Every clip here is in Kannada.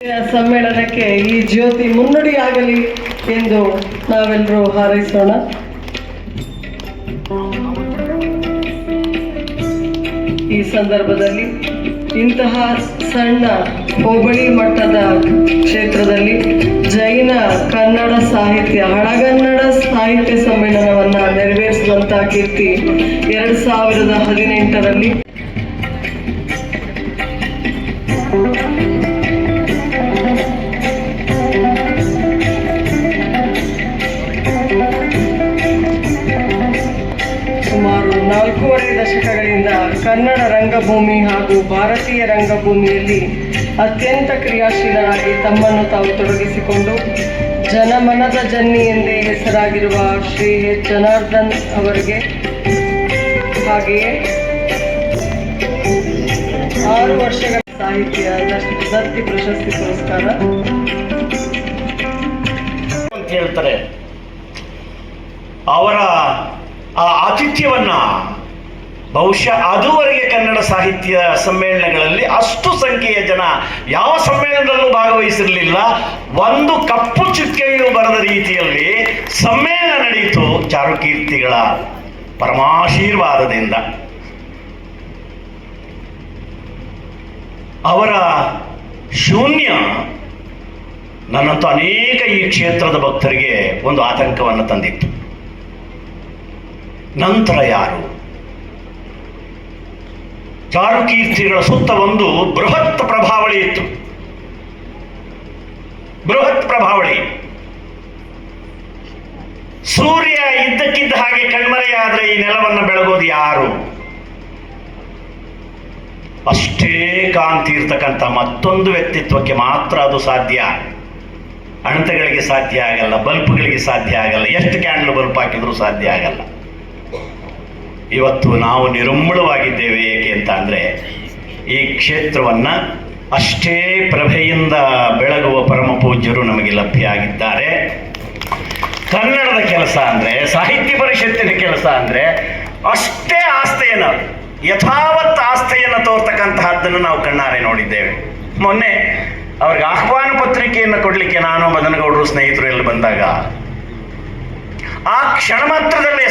ಸಮ್ಮೇಳನಕ್ಕೆ ಈ ಜ್ಯೋತಿ ಮುನ್ನುಡಿಯಾಗಲಿ ಎಂದು ನಾವೆಲ್ಲರೂ ಹಾರೈಸೋಣ. ಈ ಸಂದರ್ಭದಲ್ಲಿ ಇಂತಹ ಸಣ್ಣ ಹೋಬಳಿ ಮಟ್ಟದ ಕ್ಷೇತ್ರದಲ್ಲಿ ಜೈನ ಕನ್ನಡ ಸಾಹಿತ್ಯ, ಹಳಗನ್ನಡ ಸಾಹಿತ್ಯ ಸಮ್ಮೇಳನವನ್ನ ನೆರವೇರಿಸುವಂತಹ ಕೀರ್ತಿ ಎರಡ್ ಸಾವಿರದ ಹದಿನೆಂಟರಲ್ಲಿ ದಶಕಗಳಿಂದ ಕನ್ನಡ ರಂಗಭೂಮಿ ಹಾಗೂ ಭಾರತೀಯ ರಂಗಭೂಮಿಯಲ್ಲಿ ಅತ್ಯಂತ ಕ್ರಿಯಾಶೀಲರಾಗಿ ತಮ್ಮನ್ನು ತಾವು ತೊಡಗಿಸಿಕೊಂಡು ಜನಮನದ ಜನ್ನಿ ಎಂದೇ ಹೆಸರಾಗಿರುವ ಶ್ರೀ ಎಚ್. ಜನಾರ್ದನ್ ಅವರಿಗೆ ಹಾಗೆಯೇ ಆರು ವರ್ಷಗಳ ಸಾಹಿತ್ಯ ದತ್- ದತ್ತಿ ಪ್ರಶಸ್ತಿ ಪುರಸ್ಕಾರ. ಹೇಳ್ತಾರೆ. ಅವರ ಆ ಆತಿಥ್ಯವನ್ನ ಬಹುಶಃ ಅದುವರೆಗೆ ಕನ್ನಡ ಸಾಹಿತ್ಯ ಸಮ್ಮೇಳನಗಳಲ್ಲಿ ಅಷ್ಟು ಸಂಖ್ಯೆಯ ಜನ ಯಾವ ಸಮ್ಮೇಳನದಲ್ಲೂ ಭಾಗವಹಿಸಿರಲಿಲ್ಲ. ಒಂದು ಕಪ್ಪು ಚುಕ್ಕೆಯು ಬರದ ರೀತಿಯಲ್ಲಿ ಸಮ್ಮೇಳನ ನಡೆಯಿತು ಚಾರುಕೀರ್ತಿಗಳ ಪರಮಾಶೀರ್ವಾದದಿಂದ. ಅವರ ಶೂನ್ಯ ನನ್ನಂತೂ ಅನೇಕ ಈ ಕ್ಷೇತ್ರದ ಭಕ್ತರಿಗೆ ಒಂದು ಆತಂಕವನ್ನು ತಂದಿತ್ತು. ನಂತರ ಯಾರು? ಚಾರುಕೀರ್ತಿಗಳ ಸುತ್ತ ಒಂದು ಬೃಹತ್ ಪ್ರಭಾವಳಿ ಇತ್ತು. ಬೃಹತ್ ಪ್ರಭಾವಳಿ. ಸೂರ್ಯ ಇದ್ದಕ್ಕಿದ್ದ ಹಾಗೆ ಕಣ್ಮರೆಯಾದ್ರೆ ಈ ನೆಲವನ್ನು ಬೆಳಗೋದು ಯಾರು? ಅಷ್ಟೇ ಕಾಂತಿ ಇರ್ತಕ್ಕಂಥ ಮತ್ತೊಂದು ವ್ಯಕ್ತಿತ್ವಕ್ಕೆ ಮಾತ್ರ ಅದು ಸಾಧ್ಯ. ಅಣತೆಗಳಿಗೆ ಸಾಧ್ಯ ಆಗಲ್ಲ, ಬಲ್ಪ್ಗಳಿಗೆ ಸಾಧ್ಯ ಆಗಲ್ಲ, ಎಷ್ಟು ಕ್ಯಾಂಡಲ್ ಬಲ್ಪ್ ಹಾಕಿದ್ರೂ ಸಾಧ್ಯ ಆಗಲ್ಲ. ಇವತ್ತು ನಾವು ನಿರುಮ್ಮಳವಾಗಿದ್ದೇವೆ ಏಕೆ ಅಂತ ಅಂದರೆ, ಈ ಕ್ಷೇತ್ರವನ್ನು ಅಷ್ಟೇ ಪ್ರಭೆಯಿಂದ ಬೆಳಗುವ ಪರಮ ಪೂಜ್ಯರು ನಮಗೆ ಲಭ್ಯ ಆಗಿದ್ದಾರೆ. ಕನ್ನಡದ ಕೆಲಸ ಅಂದರೆ, ಸಾಹಿತ್ಯ ಪರಿಷತ್ತಿನ ಕೆಲಸ ಅಂದರೆ ಅಷ್ಟೇ ಆಸ್ತೆಯನ್ನು ಯಥಾವತ್ ಆಸ್ಥೆಯನ್ನು ತೋರ್ತಕ್ಕಂತಹದ್ದನ್ನು ನಾವು ಕಣ್ಣಾರೆ ನೋಡಿದ್ದೇವೆ. ಮೊನ್ನೆ ಅವ್ರಿಗೆ ಆಹ್ವಾನ ಪತ್ರಿಕೆಯನ್ನು ಕೊಡಲಿಕ್ಕೆ ನಾನು ಮದನಗೌಡರು ಸ್ನೇಹಿತರು ಎಲ್ಲ ಬಂದಾಗ ಆ ಕ್ಷಣ ಮಾತ್ರದಲ್ಲೇ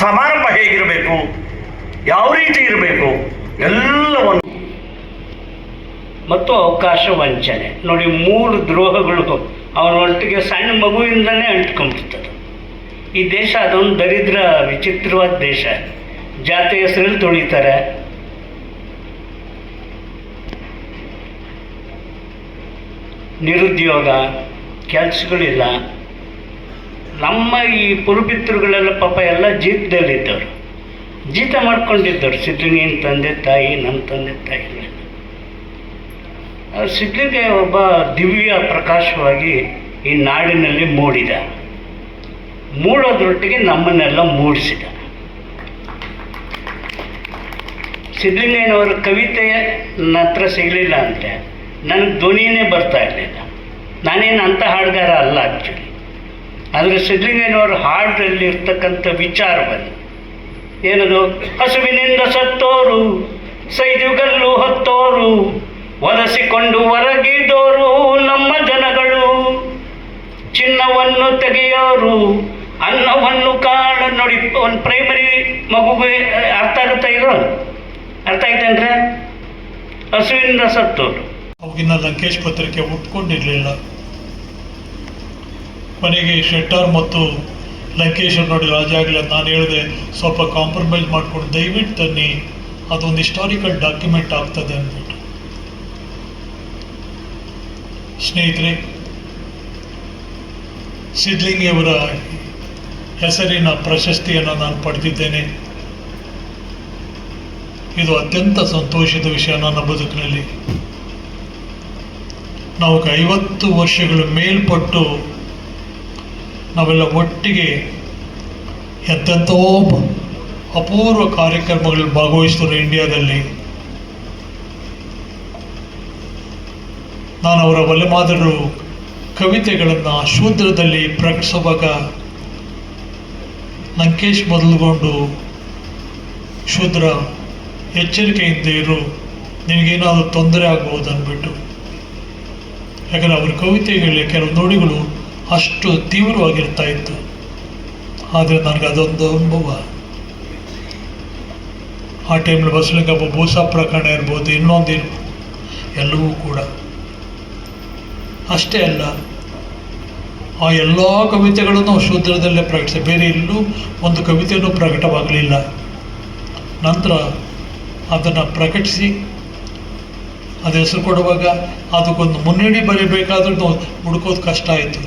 ಸಮಾರಂಭ ಹೇಗಿರಬೇಕು? ಯಾವ ರೀತಿ ಇರಬೇಕು? ಎಲ್ಲವನ್ನು ಮತ್ತು ಅವಕಾಶ ವಂಚನೆ. ನೋಡಿ, ಮೂರು ದ್ರೋಹಗಳು ಅವನ ಒಟ್ಟಿಗೆ ಸಣ್ಣ ಮಗುವಿಂದಲೇ ಅಂಟ್ಕೊಂಡಿರ್ತದೆ. ಈ ದೇಶ ಅದೊಂದು ದರಿದ್ರ, ವಿಚಿತ್ರವಾದ ದೇಶ. ಜಾತಿ ಹೆಸರಲ್ಲಿ ತುಳಿತಾರೆ. ನಿರುದ್ಯೋಗ ಕೆಲಸಗಳಿಲ್ಲ ನಮ್ಮ ಈ ಪುರುಪಿತೃಗಳೆಲ್ಲ ಪಾಪ ಎಲ್ಲ ಜೀತದಲ್ಲಿದ್ದವರು. ಜೀತ ಮಾಡ್ಕೊಂಡಿದ್ದವ್ರು. ಸಿದ್ಧಲಿಂಗಿನ ತಂದೆ, ತಾಯಿ ನನ್ನ ತಂದೆ, ತಾಯಿ ಸಿದ್ಧಲಿಂಗ ಒಬ್ಬ ದಿವ್ಯ ಪ್ರಕಾಶವಾಗಿ ಈ ನಾಡಿನಲ್ಲಿ ಮೂಡಿದ. ಮೂಡೋದ್ರೊಟ್ಟಿಗೆ ನಮ್ಮನ್ನೆಲ್ಲ ಮೂಡಿಸಿದ. ಸಿದ್ಧಲಿಂಗಯ್ಯನವರ ಕವಿತೆ ನನ್ನ ಹತ್ರ ಸಿಗಲಿಲ್ಲ ಅಂದರೆ, ನನಗೆ ಧ್ವನಿಯೇ ಬರ್ತಾ ಇರಲಿಲ್ಲ. ನಾನೇನು ಅಂಥ ಹಾಡುಗಾರ ಅಲ್ಲ ಆ್ಯಕ್ಚುಲಿ ಆದರೆ ಸಿದ್ದಲಿಂಗಯ್ಯನವರು ಹಾಡಲ್ಲಿ ಇರ್ತಕ್ಕಂಥ ಬರಿ ಏನದು? ಹಸುವಿನಿಂದ ಸತ್ತೋರು, ಸೈದುಗಲ್ಲು ಹೊತ್ತೋರು, ಒಲಸಿಕೊಂಡು ಹೊರಗಿದೋರು ನಮ್ಮ ಜನಗಳು. ಚಿನ್ನವನ್ನು ತೆಗೆಯೋರು, ಅನ್ನವನ್ನು ಕಾಣ ನೋಡಿ, ಒಂದು ಪ್ರೈಮರಿ ಮಗುಗೆ, ಅರ್ಥ ಆಗುತ್ತಾ ಇದು? ಅರ್ಥ ಆಯ್ತಂದ್ರೆ ಹಸುವಿನಿಂದ ಸತ್ತೋರು. ಅವಾಗಿನ ಲಂಕೇಶ್ ಪತ್ರಿಕೆ ಒಪ್ಕೊಂಡಿರಲಿಲ್ಲ. ಕೊನೆಗೆ ಶೆಟ್ಟರ್ ಮತ್ತು ಲಂಕೇಶ್ವರ್ ನೋಡಿ ನೋಡಿ ಅಂತ ನಾನು ಹೇಳಿದೆ, ಸ್ವಲ್ಪ ಕಾಂಪ್ರಮೈಸ್ ಮಾಡಿಕೊಂಡು ದಯವಿಟ್ಟು ತನ್ನಿ, ಅದೊಂದು ಹಿಸ್ಟಾರಿಕಲ್ ಡಾಕ್ಯುಮೆಂಟ್ ಆಗ್ತದೆ ಅಂದ್ಬಿಟ್ಟು. ಸ್ನೇಹಿತರೆ ಸಿದ್ಲಿಂಗಿಯವರ ಹೆಸರಿನ ಪ್ರಶಸ್ತಿಯನ್ನು ನಾನು ಪಡೆದಿದ್ದೇನೆ. ಇದು ಅತ್ಯಂತ ಸಂತೋಷದ ವಿಷಯ ನನ್ನ ಬದುಕಿನಲ್ಲಿ. ನಾವು ಐವತ್ತು ವರ್ಷಗಳು ಮೇಲ್ಪಟ್ಟು ನಾವೆಲ್ಲ ಒಟ್ಟಿಗೆ ಎಂತೆಂಥೋ ಅಪೂರ್ವ ಕಾರ್ಯಕ್ರಮಗಳಲ್ಲಿ ಭಾಗವಹಿಸಿದ್ರು ಇಂಡಿಯಾದಲ್ಲಿ ನಾನು ಅವರ ಒಲೆಮಾದರು ಕವಿತೆಗಳನ್ನು ಶೂದ್ರದಲ್ಲಿ ಪ್ರಕಟಿಸುವಾಗ ಲಂಕೇಶ್ ಮೊದಲುಗೊಂಡು ಶೂದ್ರ ಎಚ್ಚರಿಕೆಯಿಂದ ಇರು, ನಿನಗೇನಾದರೂ ತೊಂದರೆ ಆಗ್ಬೋದು ಅಂದ್ಬಿಟ್ಟು. ಯಾಕಂದರೆ ಅವ್ರ ಕವಿತೆಗಳಲ್ಲಿ ಕೆಲವು ನುಡಿಗಳು ಅಷ್ಟು ತೀವ್ರವಾಗಿರ್ತಾ ಇತ್ತು. ಆದರೆ ನನಗೆ ಅದೊಂದು ಅನುಭವ. ಆ ಟೈಮಲ್ಲಿ ಬಸಲಿಂಗಪ್ಪ ಭೂಸಾ ಪ್ರಕರಣ ಇರ್ಬೋದು, ಇನ್ನೊಂದು ಇರ್ಬೋದು, ಎಲ್ಲವೂ ಕೂಡ. ಅಷ್ಟೇ ಅಲ್ಲ, ಆ ಎಲ್ಲ ಕವಿತೆಗಳನ್ನು ಶೂದ್ರದಲ್ಲೇ ಪ್ರಕಟಿಸಿ, ಬೇರೆ ಎಲ್ಲೂ ಒಂದು ಕವಿತೆಯನ್ನು ಪ್ರಕಟವಾಗಲಿಲ್ಲ. ನಂತರ ಅದನ್ನು ಪ್ರಕಟಿಸಿ ಅದು ಹೆಸರು ಕೊಡುವಾಗ ಅದಕ್ಕೊಂದು ಮುನ್ನಡಿ ಬರೀಬೇಕಾದ್ರೂ ಹುಡುಕೋದು ಕಷ್ಟ ಆಯಿತು.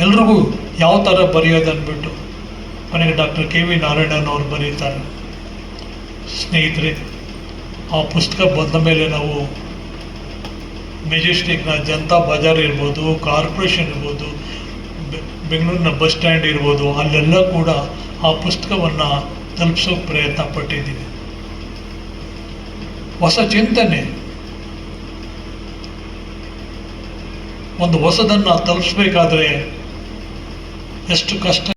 ಎಲ್ರಿಗೂ ಯಾವ ಥರ ಬರೆಯೋದನ್ಬಿಟ್ಟು ಕೊನೆಗೆ ಡಾಕ್ಟರ್ ಕೆ ವಿ ನಾರಾಯಣನ್ ಅವರು ಬರೀತಾರೆ. ಸ್ನೇಹಿತರೆ, ಆ ಪುಸ್ತಕ ಬಂದ ಮೇಲೆ ನಾವು ಮೆಜೆಸ್ಟಿಕ್ನ ಜನತಾ ಬಜಾರ್ ಇರ್ಬೋದು, ಕಾರ್ಪೊರೇಷನ್ ಇರ್ಬೋದು ಬೆಂಗಳೂರಿನ ಬಸ್ ಸ್ಟ್ಯಾಂಡ್ ಇರ್ಬೋದು, ಅಲ್ಲೆಲ್ಲ ಕೂಡ ಆ ಪುಸ್ತಕವನ್ನು ತಲುಪಿಸೋಕೆ ಪ್ರಯತ್ನ ಪಟ್ಟಿದ್ದೀವಿ ಹೊಸ ಚಿಂತನೆ. ಒಂದು ಹೊಸದನ್ನು ತಲುಪಿಸ್ಬೇಕಾದ್ರೆ ಎಷ್ಟು ಕಷ್ಟ